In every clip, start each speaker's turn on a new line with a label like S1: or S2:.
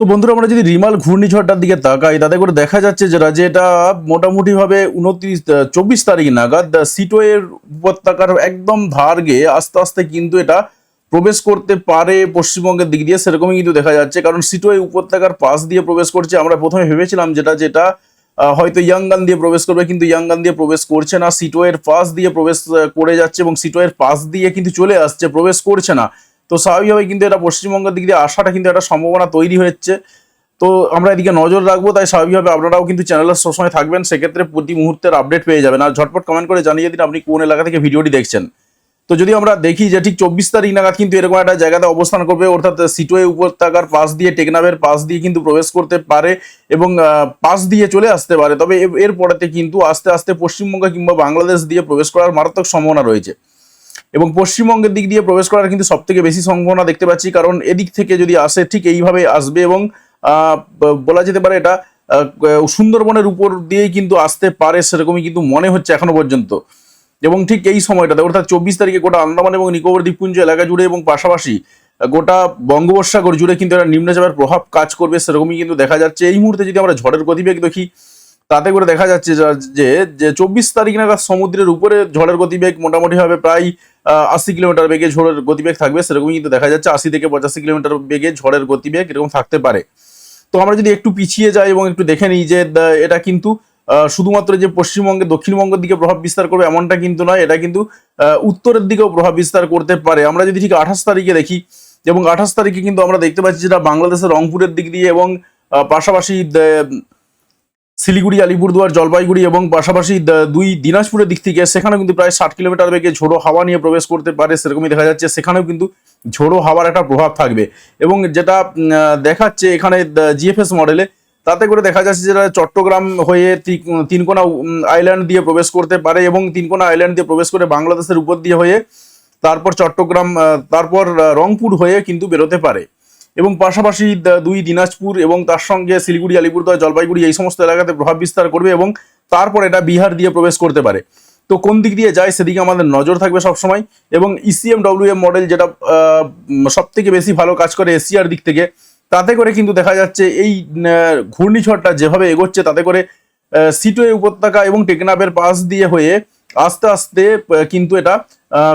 S1: তো বন্ধুরা, আমরা যদি রিমাল ঘূর্ণিঝড়টার দিকে তাকাই, তাতে করে দেখা যাচ্ছে যে এটা মোটামুটি ভাবে উনত্রিশ চব্বিশ তারিখ নাগাদ সিটোয়ের উপত্যকার একদম ধার গিয়ে আস্তে আস্তে কিন্তু এটা প্রবেশ করতে পারে পশ্চিমবঙ্গের দিক দিয়ে। সেরকমই কিন্তু দেখা যাচ্ছে, কারণ সিটোয়ে উপত্যকার পাশ দিয়ে প্রবেশ করছে। আমরা প্রথমে ভেবেছিলাম যেটা যেটা হয়তো ইয়াঙ্গান দিয়ে প্রবেশ করবে, কিন্তু ইয়াঙ্গান দিয়ে প্রবেশ করছে না। সিটোয়ের পাশ দিয়ে প্রবেশ করে যাচ্ছে এবং সিটোয়ের পাশ দিয়ে কিন্তু চলে আসছে, প্রবেশ করছে না। তো স্বাভাবিকভাবে কিন্তু এটা পশ্চিমবঙ্গের দিক দিয়ে আসাটা কিন্তু একটা সম্ভাবনা তৈরি হচ্ছে তো আমরা এদিকে নজর রাখব, তাই স্বাভাবিকভাবে আপনারাও কিন্তু চ্যানেলে সবসময় থাকবেন। সেক্ষেত্রে প্রতি মুহূর্তের আপডেট পেয়ে যাবেন। আর ঝটপট কমেন্ট করে জানিয়ে দিন আপনি কোন এলাকা থেকে ভিডিওটি দেখছেন। তো যদি আমরা দেখি যে ঠিক চব্বিশ তারিখ নাগাদ কিন্তু এরকম একটা জায়গাতে অবস্থান করবে, অর্থাৎ সিটোয়ে উপত্যকার পাশ দিয়ে টেকনাবের পাশ দিয়ে কিন্তু প্রবেশ করতে পারে এবং পাশ দিয়ে চলে আসতে পারে। তবে এর পরেতে কিন্তু আস্তে আস্তে পশ্চিমবঙ্গ কিংবা বাংলাদেশ দিয়ে প্রবেশ করার মারাত্মক সম্ভাবনা রয়েছে। এবং পশ্চিমবঙ্গের দিক দিয়ে প্রবেশ করার কিন্তু সব থেকে বেশি সম্ভাবনা দেখতে পাচ্ছি, কারণ এদিক থেকে যদি আসে ঠিক এইভাবে আসবে এবং বলা যেতে পারে এটা সুন্দরবনের উপর দিয়েই কিন্তু আসতে পারে সেরকমই কিন্তু মনে হচ্ছে এখনও পর্যন্ত। এবং ঠিক এই সময়টাতে, অর্থাৎ চব্বিশ তারিখে গোটা আন্দামান এবং নিকোবর দ্বীপপুঞ্জ এলাকা জুড়ে এবং পাশাপাশি গোটা বঙ্গোপসাগর জুড়ে কিন্তু একটা নিম্নচাপের প্রভাব কাজ করবে সেরকমই কিন্তু দেখা যাচ্ছে। এই মুহূর্তে যদি আমরা ঝড়ের গতিবেগ দেখি তাতে করে দেখা যাচ্ছে যা- যে চব্বিশ তারিখ নাগাদ সমুদ্রের উপরে ঝড়ের গতিবেগ মোটামুটি হবে প্রায় আশি কিলোমিটার বেগে ঝড়ের গতিবেগ থাকবে, সেরকমই কিন্তু দেখা যাচ্ছে আশি থেকে পঁচাশি কিলোমিটার বেগে ঝড়ের গতিবেগ এরকম থাকতে পারে। তো আমরা যদি একটু পিছিয়ে যাই এবং একটু দেখে নিই যে এটা কিন্তু শুধুমাত্র যে পশ্চিমবঙ্গে, দক্ষিণবঙ্গের দিকে প্রভাব বিস্তার করবে এমনটা কিন্তু নয়, এটা কিন্তু উত্তরের দিকেও প্রভাব বিস্তার করতে পারে। আমরা যদি ঠিক আঠাশ তারিখে দেখি, এবং আঠাশ তারিখে কিন্তু আমরা দেখতে পাচ্ছি যেটা বাংলাদেশের রংপুরের দিক দিয়ে এবং পাশাপাশি শিলিগুড়ি, আলিপুরদুয়ার, জলপাইগুড়ি এবং পাশাপাশি দুই দিনাজপুরের দিক থেকে সেখানেও কিন্তু প্রায় ষাট কিলোমিটার বেগে ঝোড়ো হাওয়া নিয়ে প্রবেশ করতে পারে সেরকমই দেখা যাচ্ছে। সেখানেও কিন্তু ঝোড়ো হাওয়ার একটা প্রভাব থাকবে এবং যেটা দেখাচ্ছে এখানে জিএফএস মডেলে, তাতে করে দেখা যাচ্ছে যেটা চট্টগ্রাম হয়ে তিনকোনা আইল্যান্ড দিয়ে প্রবেশ করতে পারে এবং তিনকোনা আইল্যান্ড দিয়ে প্রবেশ করে বাংলাদেশের উপর দিয়ে হয়ে তারপর চট্টগ্রাম তারপর রংপুর হয়ে কিন্তু বেরোতে পারে। এবং পাশাপাশি দুই দিনাজপুর এবং তার সঙ্গে শিলিগুড়ি, আলিপুরদুয়ার, জলপাইগুড়ি এই সমস্ত এলাকাতে প্রভাব বিস্তার করবে এবং তারপর এটা বিহার দিয়ে প্রবেশ করতে পারে। তো কোন দিক দিয়ে যায় সেদিকে আমাদের নজর থাকবে সবসময় এবং ইসিএম ডব্লিউএম মডেল যেটা সব থেকে বেশি ভালো কাজ করে এশিয়ার দিক থেকে, তাতে করে কিন্তু দেখা যাচ্ছে এই ঘূর্ণিঝড়টা যেভাবে এগোচ্ছে তাতে করে সিটোয়ে উপত্যকা এবং টেকনাফের পাশ দিয়ে হয়ে আস্তে আস্তে কিন্তু এটা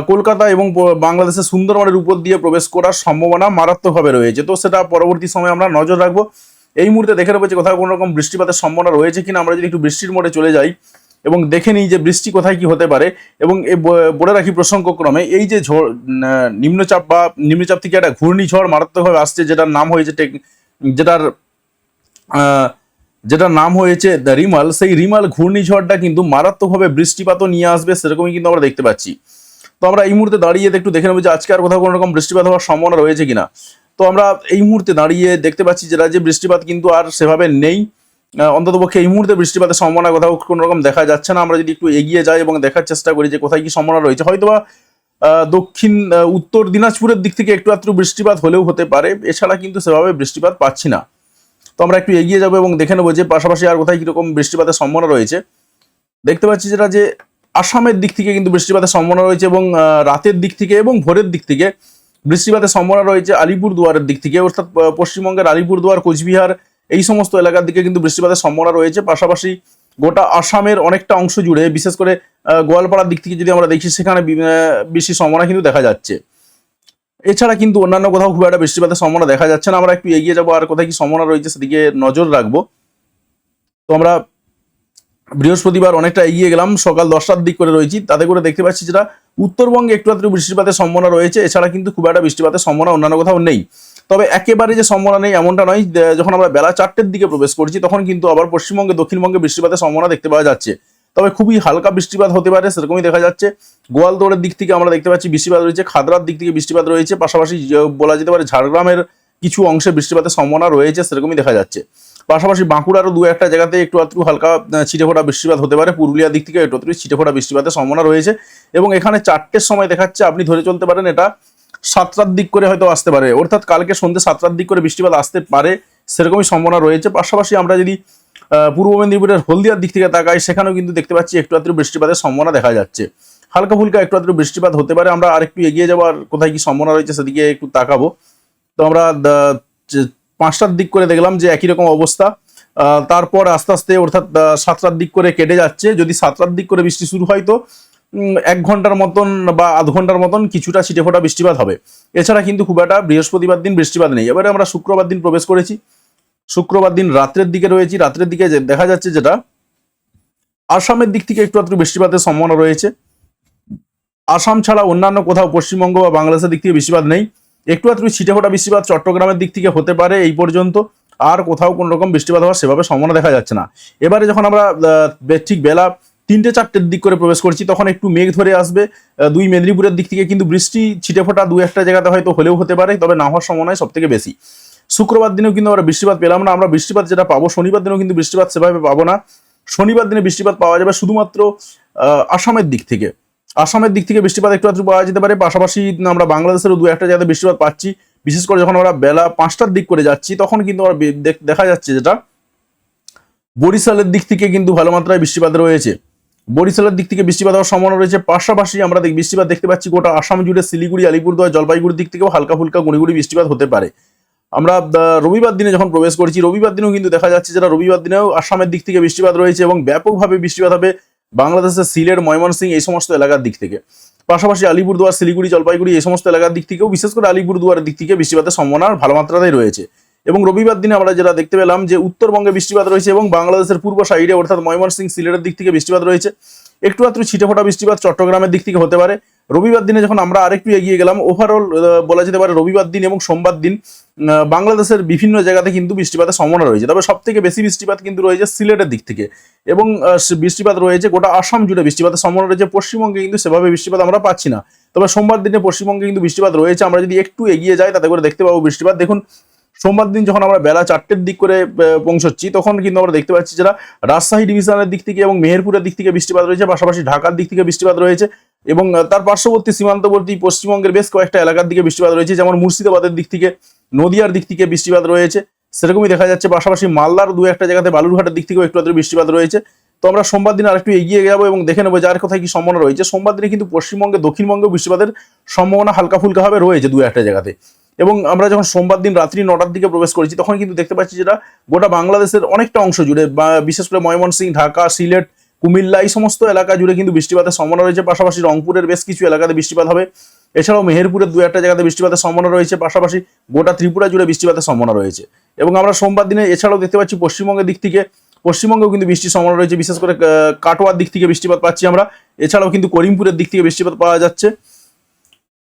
S1: কলকাতা এবং বাংলাদেশের সুন্দরবনের উপর দিয়ে প্রবেশ করার সম্ভাবনা মারাত্মকভাবে রয়েছে। তো সেটা পরবর্তী সময়ে আমরা নজর রাখব। এই মুহূর্তে দেখে নেব যে কোথাও কোনো রকম বৃষ্টিপাতের সম্ভাবনা রয়েছে কিনা। আমরা যদি একটু বৃষ্টির মোড়ে চলে যাই এবং দেখে নিই যে বৃষ্টি কোথায় কি হতে পারে এবং বলে রাখি প্রসঙ্গক্রমে, এই যে ঝড় নিম্নচাপ বা নিম্নচাপ থেকে একটা ঘূর্ণিঝড় মারাত্মকভাবে আসছে, যেটার নাম হয়েছে টেক- যেটার যেটার নাম হয়েছে দ্য রিমাল সেই রিমাল ঘূর্ণিঝড়টা কিন্তু মারাত্মকভাবে বৃষ্টিপাতও নিয়ে আসবে, সেরকমই কিন্তু আমরা দেখতে পাচ্ছি। তো আমরা এই মুহূর্তে দাঁড়িয়ে একটু দেখে নেব যে আজকে আর কোথাও কোনো রকম বৃষ্টিপাত হওয়ার সম্ভাবনা রয়েছে কিনা। তো আমরা এই মুহূর্তে দাঁড়িয়ে দেখতে পাচ্ছি যেটা যে বৃষ্টিপাত কিন্তু আর সেভাবে নেই। অন্তত পক্ষে এই মুহূর্তে বৃষ্টিপাতের সম্ভাবনা কোথাও কোনো রকম দেখা যাচ্ছে না। আমরা যদি একটু এগিয়ে যাই এবং দেখার চেষ্টা করি যে কোথায় কি সম্ভাবনা রয়েছে, হয়তোবা দক্ষিণ উত্তর দিনাজপুরের দিক থেকে একটু আধটু বৃষ্টিপাত হলেও হতে পারে। এছাড়া কিন্তু সেভাবে বৃষ্টিপাত পাচ্ছি না। তো আমরা একটু এগিয়ে যাব এবং দেখে নেব যে পাশাপাশি আর কোথায় কীরকম বৃষ্টিপাতের সম্ভাবনা রয়েছে। দেখতে পাচ্ছি যেটা যে আসামের দিক থেকে কিন্তু বৃষ্টিপাতের সম্ভাবনা রয়েছে এবং রাতের দিক থেকে এবং ভোরের দিক থেকে বৃষ্টিপাতের সম্ভাবনা রয়েছে আলিপুরদুয়ারের দিক থেকে। অর্থাৎ পশ্চিমবঙ্গের আলিপুরদুয়ার, কোচবিহার এই সমস্ত এলাকার দিকে কিন্তু বৃষ্টিপাতের সম্ভাবনা রয়েছে। পাশাপাশি গোটা আসামের অনেকটা অংশ জুড়ে, বিশেষ করে গোয়ালপাড়ার দিক থেকে যদি আমরা দেখি, সেখানে বেশি সম্ভাবনা কিন্তু দেখা যাচ্ছে। এছাড়া কিন্তু অন্যান্য কোথাও খুব একটা বৃষ্টিপাতের সম্ভাবনা দেখা যাচ্ছে না। আমরা একটু এগিয়ে যাব আর কোথায় কি সম্ভাবনা রয়েছে সেদিকে নজর রাখব। তো আমরা বৃহস্পতিবার অনেকটা এগিয়ে গেলাম, সকাল দশটার দিক করে রয়েছি। তাতে করে দেখতে পাচ্ছি যেটা উত্তরবঙ্গে একটু আধটু বৃষ্টিপাতের সম্ভাবনা রয়েছে। এছাড়া কিন্তু খুব একটা বৃষ্টিপাতের সম্ভাবনা অন্যান্য কোথাও নেই। তবে একেবারে যে সম্ভাবনা নেই এমনটা নয় যখন আমরা বেলা চারটের দিকে প্রবেশ করছি, তখন কিন্তু আবার পশ্চিমবঙ্গে, দক্ষিণবঙ্গে বৃষ্টিপাতের সম্ভাবনা দেখতে পাওয়া যাচ্ছে। তবে খুবই হালকা বৃষ্টিপাত হতে পারে, সেরকমই দেখা যাচ্ছে। গোয়ালদৌড়ের দিক থেকে আমরা দেখতে পাচ্ছি বৃষ্টিপাত রয়েছে, খাদরার দিক থেকে বৃষ্টিপাত রয়েছে, পাশাপাশি বলা যেতে পারে ঝাড়গ্রামের কিছু অংশে বৃষ্টিপাতের সম্ভাবনা রয়েছে, সেরকমই দেখা যাচ্ছে। পাশাপাশি বাঁকুড়ারও দু একটা জায়গাতে একটু আধটু হালকা ছিটেফোঁটা বৃষ্টিপাত হতে পারে, পুরুলিয়ার দিক থেকে একটু আধটু ছিটেফোঁটা বৃষ্টিপাতের সম্ভাবনা রয়েছে এবং এখানে চারটের সময় দেখাচ্ছে, আপনি ধরে চলতে পারেন এটা সাতটার দিক করে হয়তো আসতে পারে, অর্থাৎ কালকে সন্ধ্যে সাতটার দিক করে বৃষ্টিপাত আসতে পারে, সেরকমই সম্ভাবনা রয়েছে। পাশাপাশি আমরা যদি পূর্ব মেদিনীপুরের হলদিয়ার দিক থেকে তাকাই, সেখানেও কিন্তু দেখতে পাচ্ছি একটু আধটু বৃষ্টিপাতের সম্ভাবনা দেখা যাচ্ছে। হালকা ফুলকা একটু আধটু বৃষ্টিপাত হতে পারে, আমরা আরেকটু এগিয়ে যাওয়ার কোথায় কি সম্ভাবনা রয়েছে সেদিকে একটু তাকাবো। তো আমরা পাঁচটার দিক করে দেখলাম যে একই রকম অবস্থা। তারপর আস্তে আস্তে অর্থাৎ সাতটার দিক করে কেটে যাচ্ছে। যদি সাতটার দিক করে বৃষ্টি শুরু হয় তো এক ঘণ্টার মতন বা আধ ঘণ্টার মতন কিছুটা ছিটে ফোটা বৃষ্টিপাত হবে। এছাড়া কিন্তু খুব একটা বৃহস্পতিবার দিন বৃষ্টিপাত নেই। এবারে আমরা শুক্রবার দিন প্রবেশ করেছি। শুক্রবার দিন রাত্রের দিকে রয়েছি। রাত্রের দিকে দেখা যাচ্ছে যেটা, আসামের দিক থেকে একটু একটু বৃষ্টিপাতের সম্ভাবনা রয়েছে। আসাম ছাড়া অন্যান্য কোথাও পশ্চিমবঙ্গ বা বাংলাদেশের দিক থেকে বৃষ্টিপাত নেই। একটু একটু ছিটেফোঁটা বৃষ্টিপাত চট্টগ্রামের দিক থেকে হতে পারে এই পর্যন্ত। আর কোথাও কোনো রকম বৃষ্টিপাত হওয়ার সেভাবে সম্ভাবনা দেখা যাচ্ছে না। এবারে যখন আমরা ঠিক বেলা তিনটে চারটের দিক করে প্রবেশ করছি, তখন একটু মেঘ ধরে আসবে। দুই মেদিনীপুরের দিক থেকে কিন্তু বৃষ্টি ছিটেফোঁটা দু একটা জায়গাতে হয়তো হলেও হতে পারে, তবে না হওয়ার সম্ভাবনাই সব থেকে বেশি। শুক্রবার দিনেও কিন্তু আমরা বৃষ্টিপাত পেলাম না। আমরা বৃষ্টিপাত যেটা পাবো, শনিবার দিনেও কিন্তু বৃষ্টিপাত সেভাবে পাবো না। শনিবার দিনে বৃষ্টিপাত পাওয়া যাবে শুধুমাত্র আসামের দিক থেকে। আসামের দিক থেকে বৃষ্টিপাত একটু আধটু পাওয়া যেতে পারে। পাশাপাশি আমরা বাংলাদেশেরও দু একটা জায়গাতে বৃষ্টিপাত পাচ্ছি। বিশেষ করে যখন আমরা বেলা পাঁচটার দিক করে যাচ্ছি, তখন কিন্তু আমরা দেখ- যাচ্ছে যেটা, বরিশালের দিক থেকে কিন্তু ভালো মাত্রায় বৃষ্টিপাত রয়েছে। বরিশালের দিক থেকে বৃষ্টিপাত হওয়ার সম্ভাবনা রয়েছে। পাশাপাশি আমরা বৃষ্টিপাত দেখতে পাচ্ছি গোটা আসাম জুড়ে শিলিগুড়ি, আলিপুরদুয়ার, জলপাইগুড়ির দিক থেকেও হালকা ফুলকা গুঁড়ি বৃষ্টিপাত হতে পারে। আমরা রবিবার দিনে যখন প্রবেশ করছি, রবিবার দিনেও কিন্তু দেখা যাচ্ছে যেটা রবিবার দিনেও আসামের দিক থেকে বৃষ্টিপাত রয়েছে এবং ব্যাপকভাবে বৃষ্টিপাত হবে বাংলাদেশের সিলেট, ময়মনসিংহ, এই সমস্ত এলাকার দিক থেকে। পাশাপাশি আলিপুরদুয়ার, শিলিগুড়ি, জলপাইগুড়ি, এই সমস্ত এলাকার দিক থেকেও, বিশেষ করে আলিপুরদুয়ারের দিক থেকে বৃষ্টিপাতের সম্ভাবনা ভালো মাত্রাতেই রয়েছে। এবং রবিবার দিনে আমরা যেটা দেখতে পেলাম যে, উত্তরবঙ্গে বৃষ্টিপাত রয়েছে এবং বাংলাদেশের পূর্ব সাইডে, অর্থাৎ ময়মনসিংহ, সিলেটের দিক থেকে বৃষ্টিপাত রয়েছে। একটু আত্র ছিটেফোঁটা বৃষ্টিপাত চট্টগ্রামের দিক থেকে হতে পারে। রবিবার দিনে যখন আমরা আরেকটু এগিয়ে গেলাম ওভারঅল বলা যেতে পারে রবিবার দিন এবং সোমবার দিন বাংলাদেশের বিভিন্ন জায়গাতে কিন্তু বৃষ্টিপাতের সম্ভাবনা রয়েছে। তবে সব থেকে বেশি বৃষ্টিপাত কিন্তু রয়েছে সিলেটের দিক থেকে এবং বৃষ্টিপাত রয়েছে গোটা আসাম জুড়ে। বৃষ্টিপাতের সম্ভাবনা রয়েছে পশ্চিমবঙ্গে কিন্তু সেভাবে বৃষ্টিপাত আমরা পাচ্ছি না। তবে সোমবার দিনে পশ্চিমবঙ্গে কিন্তু বৃষ্টিপাত রয়েছে। আমরা যদি একটু এগিয়ে যাই, তাতে করে দেখতে পাবো বৃষ্টিপাত। দেখুন সোমবার দিন যখন আমরা বেলা চারটের দিক করে পৌঁছচ্ছি, তখন কিন্তু আমরা দেখতে পাচ্ছি যারা রাজশাহী ডিভিশনের দিক থেকে এবং মেহেরপুরের দিক থেকে বৃষ্টিপাত রয়েছে, পাশাপাশি ঢাকার দিক থেকে বৃষ্টিপাত রয়েছে এবং তার পার্শ্ববর্তী সীমান্তবর্তী পশ্চিমবঙ্গের বেশ কয়েকটা এলাকার দিকে বৃষ্টিপাত রয়েছে, যেমন মুর্শিদাবাদের দিক থেকে, নদিয়ার দিক থেকে বৃষ্টিপাত রয়েছে। সেরকমই দেখা যাচ্ছে, পাশাপাশি মালদার দু একটা জায়গাতে বালুরঘাটের দিক থেকেও একটু বৃষ্টিপাত রয়েছে। তো আমরা সোমবার দিন আরেকটু এগিয়ে যাব এবং দেখে নেব যার কোথায় কি সম্ভাবনা রয়েছে। সোমবার দিনে কিন্তু পশ্চিমবঙ্গে, দক্ষিণবঙ্গেও বৃষ্টিপাতের সম্ভাবনা হালকা ফুলকা ভাবে রয়েছে দু একটা জায়গাতে। এবং আমরা যখন সোমবার দিন রাত্রি নটার দিকে প্রবেশ করেছি তখন কিন্তু দেখতে পাচ্ছি যেটা গোটা বাংলাদেশের অনেকটা অংশ জুড়ে বিশেষ করে ময়মনসিংহ, ঢাকা, সিলেট, কুমিল্লা, এই সমস্ত এলাকা জুড়ে কিন্তু বৃষ্টিপাতের সম্ভাবনা রয়েছে। পাশাপাশি রংপুরের বেশ কিছু এলাকাতে বৃষ্টিপাত হবে। এছাড়াও মেহেরপুরের দু একটা জায়গাতে বৃষ্টিপাতের সম্ভাবনা রয়েছে। পাশাপাশি গোটা ত্রিপুরা জুড়ে বৃষ্টিপাতের সম্ভাবনা রয়েছে। এবং আমরা সোমবার দিনে এছাড়াও দেখতে পাচ্ছি পশ্চিমবঙ্গের দিক থেকে, পশ্চিমবঙ্গেও কিন্তু বৃষ্টির সম্ভাবনা রয়েছে। বিশেষ করে কাটোয়ার দিক থেকে বৃষ্টিপাত পাচ্ছি আমরা। এছাড়াও কিন্তু করিমপুরের দিক থেকে বৃষ্টিপাত পাওয়া যাচ্ছে।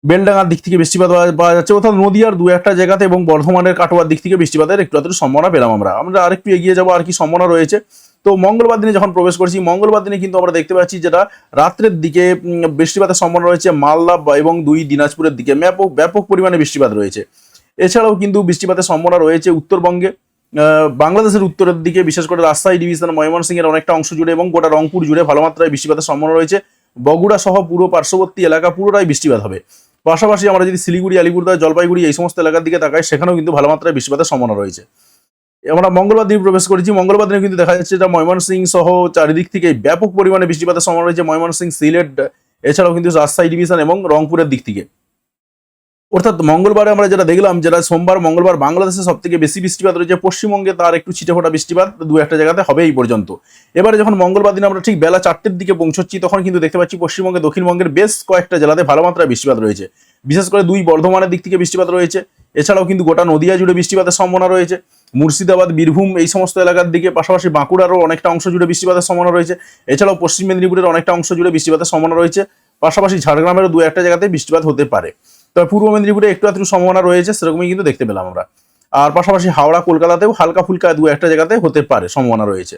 S1: বেলডাঙ্গার দিক থেকে বৃষ্টিপাত পাওয়া- যাচ্ছে। অর্থাৎ নদিয়ার দু একটা জায়গাতে এবং বর্ধমানের কাটোয়ার দিক থেকে বৃষ্টিপাতের একটু আধটু সম্ভাবনা পেলাম আমরা। আমরা আরেকটু এগিয়ে যাব, আর কি সম্ভাবনা রয়েছে। তো মঙ্গলবার দিনে যখন প্রবেশ করছি, মঙ্গলবার দিনে কিন্তু আমরা দেখতে পাচ্ছি যেটা রাত্রের দিকে বৃষ্টিপাতের সম্ভাবনা রয়েছে মালদা এবং দুই দিনাজপুরের দিকে। ব্যাপক ব্যাপক পরিমাণে বৃষ্টিপাত রয়েছে। এছাড়াও কিন্তু বৃষ্টিপাতের সম্ভাবনা রয়েছে উত্তরবঙ্গে। বাংলাদেশের উত্তরের দিকে, বিশেষ করে রাজশাহী ডিভিশন ময়মনসিংহের অনেকটা অংশ জুড়ে এবং গোটা রংপুর জুড়ে ভালো মাত্রায় বৃষ্টিপাতের সম্ভাবনা রয়েছে। বগুড়া সহ পুরো পার্শ্ববর্তী এলাকা পুরোটাই বৃষ্টিপাত হবে। পাশাপাশি আমরা যদি শিলিগুড়ি, আলিপুরদুয়ার, জলপাইগুড়ি এই সমস্ত এলাকার দিকে তাকাই, সেখানেও কিন্তু ভালো মাত্রায় বৃষ্টিপাতের সম্ভাবনা রয়েছে। আমরা মঙ্গলবার দিন প্রবেশ করেছি। মঙ্গলবার দিনে কিন্তু দেখা যাচ্ছে এটা ময়মনসিং সহ চারিদিক থেকে ব্যাপক পরিমাণে বৃষ্টিপাতের সম্ভাবনা রয়েছে। ময়মনসিং সিলেট, এছাড়াও কিন্তু রাজশাহী ডিভিশন এবং রংপুরের দিক থেকে। অর্থাৎ মঙ্গলবারে আমরা যেটা দেখলাম, যেটা সোমবার, মঙ্গলবার বাংলাদেশে সব থেকে বেশি বৃষ্টিপাত রয়েছে, পশ্চিমবঙ্গে তার একটু ছিটেফোঁটা বৃষ্টিপাত দু একটা জায়গাতে হবে এই পর্যন্ত। এবারে যখন মঙ্গলবার দিন আমরা ঠিক বেলা চারটের দিকে পৌঁছচ্ছি, তখন কিন্তু দেখতে পাচ্ছি পশ্চিমবঙ্গে, দক্ষিণবঙ্গের বেশ কয়েকটা জেলাতে ভালো মাত্রায় বৃষ্টিপাত রয়েছে। বিশেষ করে দুই বর্ধমানের দিক থেকে বৃষ্টিপাত রয়েছে। এছাড়াও কিন্তু গোটা নদিয়া জুড়ে বৃষ্টিপাতের সম্ভাবনা রয়েছে। মুর্শিদাবাদ, বীরভূম এই সমস্ত এলাকার দিকে, পাশাপাশি বাঁকুড়ারও অনেকটা অংশ জুড়ে বৃষ্টিপাতের সম্ভাবনা রয়েছে। এছাড়াও পশ্চিম মেদিনীপুরের অনেকটা অংশ জুড়ে বৃষ্টিপাতের সম্ভাবনা রয়েছে। পাশাপাশি ঝাড়গ্রামেরও দু একটা জায়গাতে বৃষ্টিপাত হতে পারে। তবে পূর্ব মেদিনীপুরে একটু একটু সম্ভাবনা রয়েছে, সেরকমই কিন্তু দেখতে পেলাম আমরা। আর পাশাপাশি হাওড়া, কলকাতাতেও হালকা ফুলকা দু একটা জায়গাতে হতে পারে সম্ভাবনা রয়েছে।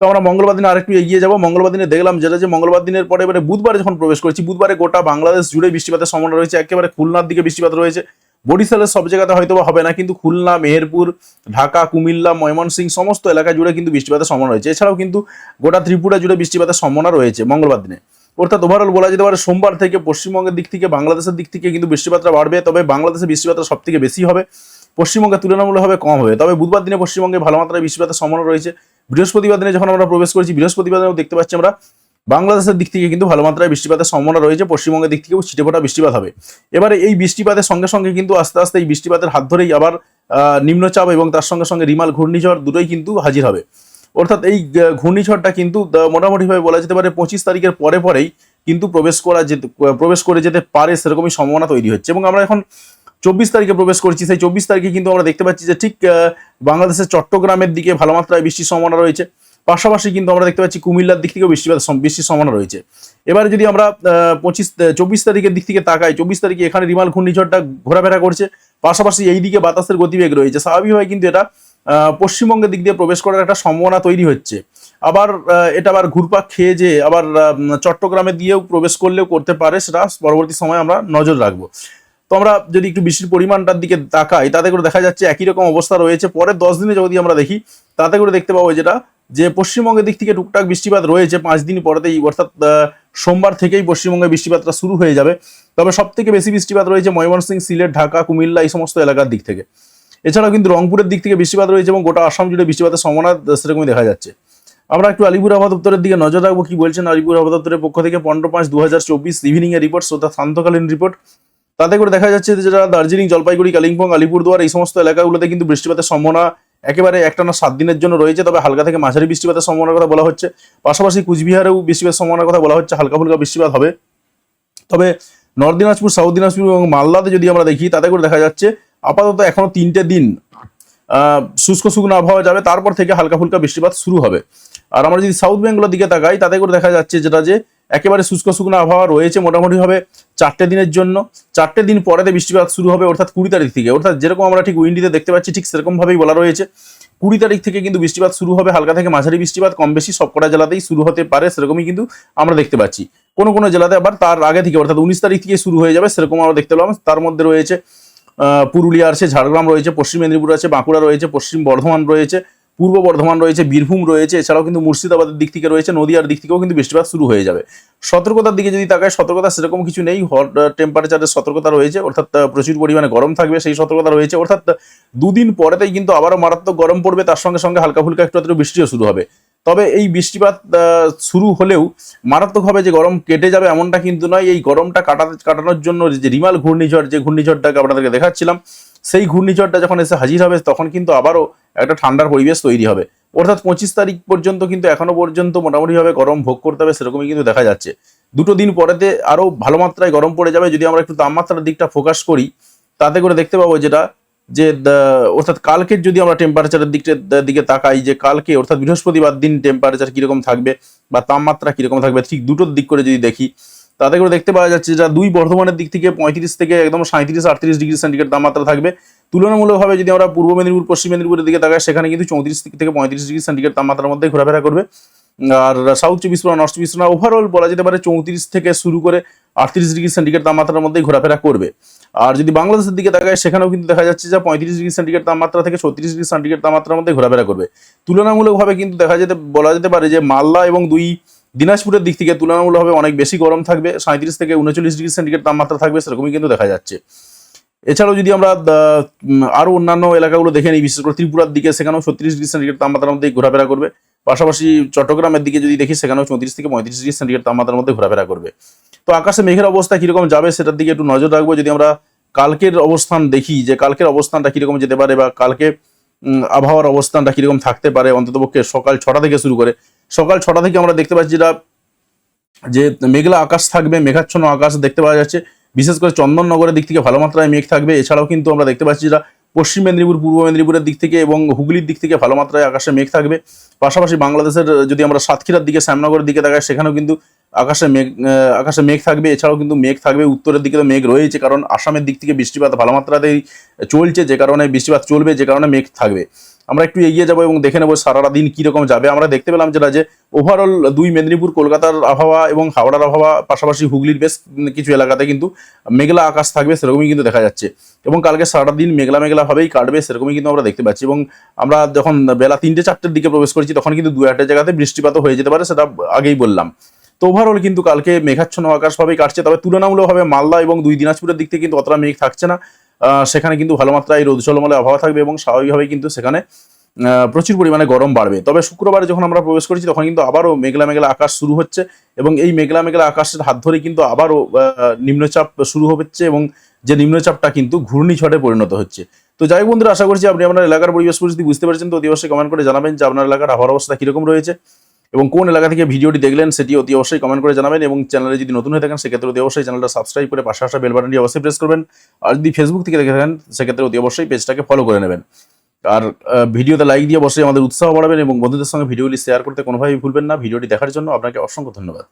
S1: তো আমরা মঙ্গলবার দিনে আরেকটু এগিয়ে যাব। মঙ্গলবার দিনে দেখলাম যেটা যে মঙ্গলবার দিনের পরে এবারে বুধবারে যখন প্রবেশ করেছি, বুধবারে গোটা বাংলাদেশ জুড়ে বৃষ্টিপাতের সম্ভাবনা রয়েছে। একেবারে খুলনার দিকে বৃষ্টিপাত রয়েছে। বরিশালের সব জায়গাতে হয়তো হবে না, কিন্তু খুলনা, মেহেরপুর, ঢাকা, কুমিল্লা, ময়মনসিংহ সমস্ত এলাকা জুড়ে কিন্তু বৃষ্টিপাতের সম্ভাবনা রয়েছে। এছাড়াও কিন্তু গোটা ত্রিপুরা জুড়ে বৃষ্টিপাতের সম্ভাবনা রয়েছে মঙ্গলবার দিনে। অর্থাৎ ওভারঅল বলা যেতে পারে সোমবার থেকে পশ্চিমবঙ্গের দিক থেকে, বাংলাদেশের দিক থেকে কিন্তু বৃষ্টিপাতটা বাড়বে। তবে বাংলাদেশে বৃষ্টিপাতটা সব থেকে বেশি হবে। পশ্চিমবঙ্গে তুলনামূলকভাবে কম হবে। তবে বুধবার দিনে পশ্চিমবঙ্গে ভালো মাত্রায় বৃষ্টিপাতের সম্ভাবনা রয়েছে। বৃহস্পতিবার দিনে যখন আমরা প্রবেশ করেছি, বৃহস্পতিবার দিনেও দেখতে পাচ্ছি আমরা বাংলাদেশের দিক থেকে কিন্তু ভালো মাত্রায় বৃষ্টিপাতের সম্ভাবনা রয়েছে। পশ্চিমবঙ্গের দিক থেকেও ছিটেফোঁটা বৃষ্টিপাত হবে। এবারে এই বৃষ্টিপাতের সঙ্গে সঙ্গে কিন্তু আস্তে আস্তে এই বৃষ্টিপাতের হাত ধরেই আবার নিম্নচাপ এবং তার সঙ্গে সঙ্গে রিমাল ঘূর্ণিঝড় দুটোই কিন্তু হাজির হবে। অর্থাৎ এই ঘূর্ণিঝড়টা কিন্তু মোটামুটিভাবে বলা যেতে পারে পঁচিশ তারিখের পরে পরেই কিন্তু প্রবেশ করা যেতে প্রবেশ করে যেতে পারে সেরকমই সম্ভাবনা তৈরি হচ্ছে। এবং আমরা এখন চব্বিশ তারিখে প্রবেশ করছি, সেই চব্বিশ তারিখে কিন্তু আমরা দেখতে পাচ্ছি যে ঠিক বাংলাদেশের চট্টগ্রামের দিকে ভালো মাত্রায় বৃষ্টির সম্ভাবনা রয়েছে। পাশাপাশি কিন্তু আমরা দেখতে পাচ্ছি কুমিল্লার দিক থেকেও বৃষ্টিপাত বৃষ্টির সম্ভাবনা রয়েছে। এবারে যদি আমরা পঁচিশ চব্বিশ তারিখের দিক থেকে তাকাই, চব্বিশ তারিখে এখানে রিমাল ঘূর্ণিঝড়টা ঘোরাফেরা করছে। পাশাপাশি এই দিকে বাতাসের গতিবেগ রয়েছে। স্বাভাবিকভাবে কিন্তু এটা পশ্চিমবঙ্গের দিক দিয়ে প্রবেশ করার একটা সম্ভাবনা তৈরি হচ্ছে। আবার এটা আবার ঘুরপাক খেয়ে যে আবার চট্টগ্রামে দিয়েও প্রবেশ করলেও করতে পারে, সেটা পরবর্তী সময় আমরা নজর রাখব। তো আমরা যদি একটু বৃষ্টির পরিমাণটার দিকে তাকাই, তাতে করে দেখা যাচ্ছে একই রকম অবস্থা রয়েছে। পরের দশ দিনে যদি আমরা দেখি, তাতে করে দেখতে পাবো যেটা, যে পশ্চিমবঙ্গের দিক থেকে টুকটাক বৃষ্টিপাত রয়েছে পাঁচ দিন পরেতেই, অর্থাৎ সোমবার থেকেই পশ্চিমবঙ্গে বৃষ্টিপাতটা শুরু হয়ে যাবে। তবে সব থেকে বেশি বৃষ্টিপাত রয়েছে ময়মনসিং সিলেট, ঢাকা, কুমিল্লা এই সমস্ত এলাকার দিক থেকে। এছাড়াও কিন্তু রংপুরের দিক থেকে বৃষ্টিপাত রয়েছে এবং গোটা আসাম জুড়ে বৃষ্টিপাতের সম্ভাবনা সেরকমই দেখা যাচ্ছে। আমরা একটু আলিপুর আবহাওয়া দপ্তরের দিকে নজর রাখব, কি বলছেন আলিপুর আবহাওয়া দপ্তরের পক্ষ থেকে? পনেরো পাঁচ দু হাজার চব্বিশ ইভিনিং এর রিপোর্ট অর্থাৎ শান্তকালীন রিপোর্ট তাতে করে দেখা যাচ্ছে যেটা দার্জিলিং, জলপাইগুড়ি, কালিম্পং, আলিপুরদুয়ার এই সমস্ত এলাকাগুলোতে কিন্তু বৃষ্টিপাতের সম্ভাবনা একেবারে একটানা সাত দিনের জন্য রয়েছে। তবে হালকা থেকে মাঝারি বৃষ্টিপাতের সম্ভাবনার কথা বলা হচ্ছে। পাশাপাশি কুচবিহারেও বৃষ্টিপাতের সম্ভাবনার কথা বলা হচ্ছে, হালকা ফুলকা বৃষ্টিপাত হবে। তবে নর্থ দিনাজপুর, সাউথ দিনাজপুর এবং মালদাতে যদি আমরা দেখি, তাতে করে দেখা যাচ্ছে আপাতত এখনও তিনটে দিন শুষ্ক শুকনো আবহাওয়া যাবে, তারপর থেকে হালকা ফুলকা বৃষ্টিপাত শুরু হবে। আর আমরা যদি সাউথ বেঙ্গলের দিকে তাকাই, তাতে করে দেখা যাচ্ছে যেটা যে একেবারে শুষ্ক শুকনো আবহাওয়া রয়েছে মোটামুটি ভাবে চারটে দিনের জন্য। চারটে দিন পরেতে বৃষ্টিপাত শুরু হবে অর্থাৎ কুড়ি তারিখ থেকে। অর্থাৎ যেরকম আমরা ঠিক উইন্ডিতে দেখতে পাচ্ছি, ঠিক সেরকমভাবেই বলা রয়েছে। কুড়ি তারিখ থেকে কিন্তু বৃষ্টিপাত শুরু হবে, হালকা থেকে মাঝারি বৃষ্টিপাত, কম বেশি সবকটা জেলাতেই শুরু হতে পারে, সেরকমই কিন্তু আমরা দেখতে পাচ্ছি। কোনো কোনো জেলাতে আবার তার আগে থেকে, অর্থাৎ উনিশ তারিখ থেকে শুরু হয়ে যাবে, সেরকম আমরা দেখতে পেলাম। তার মধ্যে রয়েছে পুরুলিয়া আছে, ঝাড়গ্রাম রয়েছে, পশ্চিম মেদিনীপুর আছে, বাঁকুড়া রয়েছে, পশ্চিম বর্ধমান রয়েছে, পূর্ব বর্ধমান রয়েছে, বীরভূম রয়েছে, এছাড়াও কিন্তু মুর্শিদাবাদের দিক থেকে রয়েছে, নদিয়ার দিক থেকেও কিন্তু বৃষ্টিপাত শুরু হয়ে যাবে। সতর্কতার দিকে যদি তাকায়, সতর্কতা সেরকম কিছু নেই হট টেম্পারেচারের সতর্কতা রয়েছে, অর্থাৎ প্রচুর পরিমাণে গরম থাকবে, সেই সতর্কতা রয়েছে, অর্থাৎ, দুদিন পরেতেই কিন্তু আবারও মারাত্মক গরম পড়বে, তার সঙ্গে সঙ্গে হালকা ফুলকা একটু একটু বৃষ্টিও শুরু হবে। তবে এই বৃষ্টিপাত শুরু হলেও মারাত্মকভাবে যে গরম কেটে যাবে এমনটা কিন্তু নয়। এই গরমটা কাটাতে কাটানোর জন্য যে রিমাল ঘূর্ণিঝড়, যে ঘূর্ণিঝড়টাকে আপনাদেরকে দেখাচ্ছিলাম, সেই ঘূর্ণিঝড়টা যখন এসে হাজির হবে, তখন কিন্তু আবারও একটা ঠান্ডার পরিবেশ তৈরি হবে। অর্থাৎ পঁচিশ তারিখ পর্যন্ত কিন্তু এখনও পর্যন্ত মোটামুটিভাবে গরম ভোগ করতে হবে, সেরকমই কিন্তু দেখা যাচ্ছে। দুটো দিন পরেতে আরও ভালো মাত্রায় গরম পড়ে যাবে। যদি আমরা একটু তাপমাত্রার দিকটা ফোকাস করি, তাতে করে দেখতে পাবো যেটা যে অর্থাৎ কালকের যদি আমরা টেম্পারেচারের দিকটা, দিকে তাকাই, যে কালকে অর্থাৎ বৃহস্পতিবার দিন টেম্পারেচার কীরকম থাকবে বা তাপমাত্রা কীরকম থাকবে, ঠিক দুটোর দিক করে যদি দেখি, তাতে করে দেখতে পাওয়া যাচ্ছে যা দুই বর্ধমানের দিক থেকে পঁয়ত্রিশ থেকে একদম সাঁত্রিশ আটত্রিশ ডিগ্রি সেন্টিগ্রেড তাপমাত্রা থাকবে। তুলনামূলকভাবে যদি আমরা পূর্ব মেদিনীপুর, পশ্চিম মেদিনীপুরের দিকে তাকাই, সেখানে কিন্তু চৌত্রিশ থেকে পঁয়ত্রিশ ডিগ্রি সেন্টিগ্রেড তাপমাত্রার মধ্যে ঘোরাফেরা করবে। আর সাউথ চব্বিশ পরগনা নর্থ চব্বিশ পরগনা ওভারঅল বলা যেতে পারে চৌত্রিশ থেকে শুরু করে আটত্রিশ ডিগ্রি সেন্টিগ্রেড তাপমাত্রার মধ্যেই ঘোরাফেরা করবে। আর যদি বাংলাদেশের দিকে তাকায়, সেখানেও কিন্তু দেখা যাচ্ছে যে পঁয়ত্রিশ ডিগ্রি সেন্টিগ্রেড তাপমাত্রা থেকে ছত্রিশ ডিগ্রি সেন্টিগ্রেড তাপমাত্রার মধ্যে ঘোরাফেরা করবে। তুলনামূলকভাবে কিন্তু দেখা যেতে, বলা যেতে পারে যে মালদা এবং দুই দিনাজপুরের দিক থেকে তুলনামূলকভাবে অনেক বেশি গরম থাকবে সাঁত্রিশ থেকে উনচল্লিশ ডিগ্রি সেন্টিগ্রেড তাপমাত্রা থাকবে, সেরকমই কিন্তু দেখা যাচ্ছে। এছাড়াও যদি আমরা আরও অন্যান্য এলাকাগুলো দেখে নিই, বিশেষ করে ত্রিপুরার দিকে, সেখানেও ছত্রিশ ডিগ্রি সেন্টিগ্রেড তাপমাত্রার মধ্যে ঘোরাফেরা করবে। পাশাপাশি চট্টগ্রামের দিকে যদি দেখি, সেখানেও চৌত্রিশ থেকে পঁয়ত্রিশ ডিগ্রি সেন্টিগ্রেড তাপমাত্রার মধ্যে ঘোরাফেরা করবে। তো আকাশে মেঘের অবস্থা কীরকম যাবে সেটার দিকে একটু নজর রাখব। যদি আমরা কালকের অবস্থান দেখি, যে কালকের অবস্থানটা কীরকম যেতে পারে বা কালকে আবহাওয়ার অবস্থানটা কীরকম থাকতে পারে, অন্ততপক্ষে সকাল ছটা থেকে শুরু করে, সকাল ছটা থেকে আমরা দেখতে পাচ্ছি যেটা, যে মেঘলা আকাশ থাকবে, মেঘাচ্ছন্ন আকাশ দেখতে পাওয়া যাচ্ছে। বিশেষ করে চন্দননগরের দিক থেকে ভালো মাত্রায় মেঘ থাকবে। এছাড়াও কিন্তু আমরা দেখতে পাচ্ছি যেটা পশ্চিম মেদিনীপুর, পূর্ব মেদিনীপুরের দিক থেকে এবং হুগলির দিক থেকে ভালো মাত্রায় আকাশে মেঘ থাকবে। পাশাপাশি বাংলাদেশের, যদি আমরা সাতক্ষীরার দিকে, শ্যামনগরের দিকে তাকাই, সেখানেও কিন্তু আকাশে মেঘ আকাশে মেঘ থাকবে। এছাড়াও কিন্তু মেঘ থাকবে, উত্তরের দিকে তো মেঘ রয়েছে, কারণ আসামের দিক থেকে বৃষ্টিপাত ভালো মাত্রাতেই চলছে, যে কারণে বৃষ্টিপাত চলবে, যে কারণে মেঘ থাকবে। আমরা একটু এগিয়ে যাব এবং দেখে নেব সারাটা দিন কীরকম যাবে। আমরা দেখতে পেলাম যেটা যে ওভারঅল দুই মেদিনীপুর, কলকাতার আবহাওয়া এবং হাওড়ার আবহাওয়া, পাশাপাশি হুগলির বেশ কিছু এলাকাতে কিন্তু মেঘলা আকাশ থাকবে সেরকমই কিন্তু দেখা যাচ্ছে। এবং কালকে সারাটা দিন মেঘলা মেঘলা ভাবেই কাটবে সেরকমই কিন্তু আমরা দেখতে পাচ্ছি। এবং আমরা যখন বেলা তিনটে চারটের দিকে প্রবেশ করেছি, তখন কিন্তু দু একটা জায়গাতে বৃষ্টিপাতও হয়ে যেতে পারে, সেটা আগেই বললাম। তো ওভারঅল কিন্তু কালকে মেঘাচ্ছন্ন আকাশ ভাবেই কাটছে। তবে তুলনামূলকভাবে মালদা এবং দুই দিনাজপুরের দিক থেকে কিন্তু অতটা মেঘ থাকছে না। সেখানে কিন্তু ভালো মাত্রায় রোদ ঝলমলে আবহাওয়া থাকবে এবং স্বাভাবিকভাবেই কিন্তু সেখানে প্রচুর পরিমাণে গরম বাড়বে। তবে শুক্রবারে যখন আমরা প্রবেশ করেছি, তখন কিন্তু আবারও মেঘলা মেঘলা আকাশ শুরু হচ্ছে এবং এই মেঘলা মেঘলা আকাশের হাত ধরে কিন্তু আবারও নিম্নচাপ শুরু হচ্ছে এবং যে নিম্নচাপটা কিন্তু ঘূর্ণিঝড়ে পরিণত হচ্ছে। তো যাই হোক বন্ধুরা, আশা করছি আপনি আপনার এলাকার পরিবেশ পরিস্থিতি বুঝতে পারছেন। তো অবশ্যই কমেন্ট করে জানাবেন যে আপনার এলাকার আবহাওয়ার অবস্থা কীরকম রয়েছে। এবং কোন এলাকা থেকে ভিডিওটি দেখলেন সেটি অতি অবশ্যই কমেন্ট করে জানাবেন এবং চ্যানেলে যদি নতুন হয়ে থাকেন, সেক্ষেত্রে অতি অবশ্যই চ্যানেলটা সাবস্ক্রাইব করে পাশে আসা বেল বাটনটি অবশ্যই প্রেস করবেন। আর যদি ফেসবুক থেকে দেখে থাকেন, সেক্ষেত্রে অতি অবশ্যই পেজটাকে ফলো করে নেবেন। আর ভিডিওতে লাইক দিয়ে অবশ্যই আমাদের উৎসাহ বাড়াবেন এবং বন্ধুদের সঙ্গে ভিডিওগুলি শেয়ার করতে কোনোভাবেই ভুলবেন না। ভিডিওটি দেখার জন্য আপনাকে অসংখ্য ধন্যবাদ।